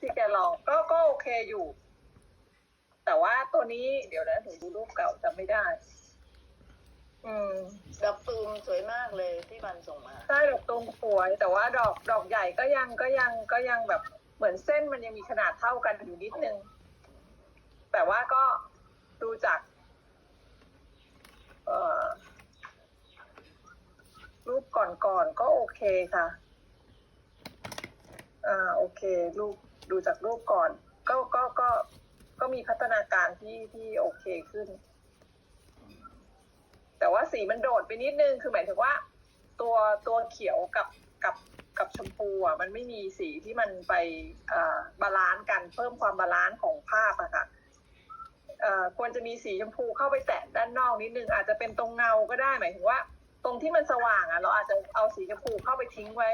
ที่แกลองก็ก็โอเคอยู่ แต่ว่าตัวนี้เดี๋ยวนะถึงดูรูปเก่าจำไม่ได้ อืม ดอกตูมสวยมากเลยที่วันส่งมา ใช่ดอกตูมสวย แต่ว่าดอกดอกใหญ่ก็ยังก็ยังก็ยังแบบเหมือนเส้นมันยังมีขนาดเท่ากันอยู่นิดนึง แต่ว่าก็ดูจากเอ่อรูปก่อนๆก็โอเคค่ะ อ่า โอเค รูป ดูจากรูปก่อน ก็ก็ก็ก็มีพัฒนาการที่ที่โอเคขึ้น แต่ว่าสีมันโดดไปนิดนึงคือหมายถึงว่า ตัวตัวเขียวกับกับกับชมพูอะมันไม่มีสีที่มันไปบาลานซ์กันเพิ่มความบาลานซ์ของภาพอะค่ะควรจะมีสีชมพูเข้าไปแตะด้านนอกนิดนึงอาจจะเป็นตรงเงาก็ได้หมายถึงว่า ตรงที่มันสว่างอะ เราอาจจะเอาสีชมพูเข้าไปทิ้งไว้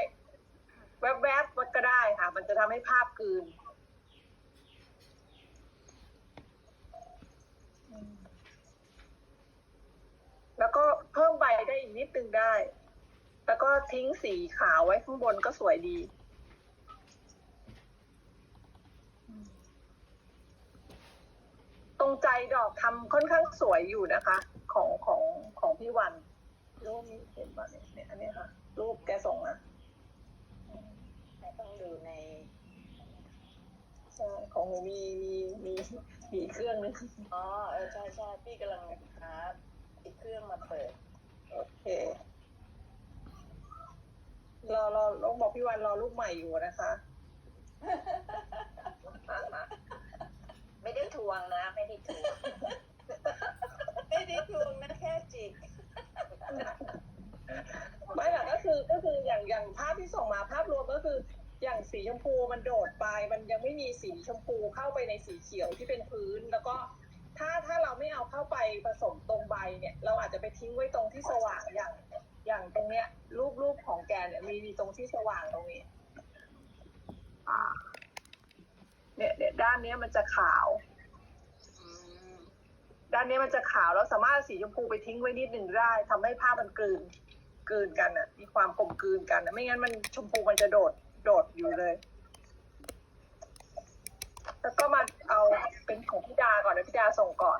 แวบๆก็ได้ค่ะ ให้ภาพกืนแล้วก็เพิ่มใบได้อีกนิดนึงได้ แล้วก็ทิ้งสีขาวไว้ข้างบนก็สวยดี ตรงใจดอกทำค่อนข้างสวยอยู่นะคะ ของของของพี่วันรูปนี้เห็นป่ะเนี่ยเนี่ยอันนี้ค่ะ รูปแกส่งนะ ต้องดูใน ใช่ ของหนูมีมีมีมีเครื่องนึงอ๋อเออใช่ใช่พี่กำลังหาอีกเครื่องมาเปิด โอเครอรอเราบอกพี่วันรอรูปใหม่อยู่นะคะ ไม่ได้ทวงนะ ไม่ได้ทวง ไม่ได้ทวงนะแค่จิก ไม่หรอกก็คือก็คืออย่างอย่างภาพที่ส่งมาภาพรวมก็คือ อย่าง สีชมพูมันโดดไปมันยังไม่มีสีชมพูเข้าไปในสีเขียวที่เป็นพื้น แล้วก็ถ้าถ้าเราไม่เอาเข้าไปผสมตรงใบเนี่ย เราอาจจะไปทิ้งไว้ตรงที่สว่างอย่าง อย่างตรงเนี้ย รูปรูปของแกเนี่ยมีมีตรงที่สว่างตรงนี้อ่าเนี่ยเนี่ยด้านเนี้ยมันจะขาว ด้านนี้มันจะขาวแล้วสามารถสีชมพูไปทิ้งไว้นิดหนึ่งได้ทำให้ภาพมันกลืนกลืนกันอะ มีความกลมกลืนกันอะไม่งั้นมันชมพูมันจะโดด ดดอยู่เลย แล้วก็มาเอาเป็นของพี่ดาก่อนนะพี่ดาส่งก่อน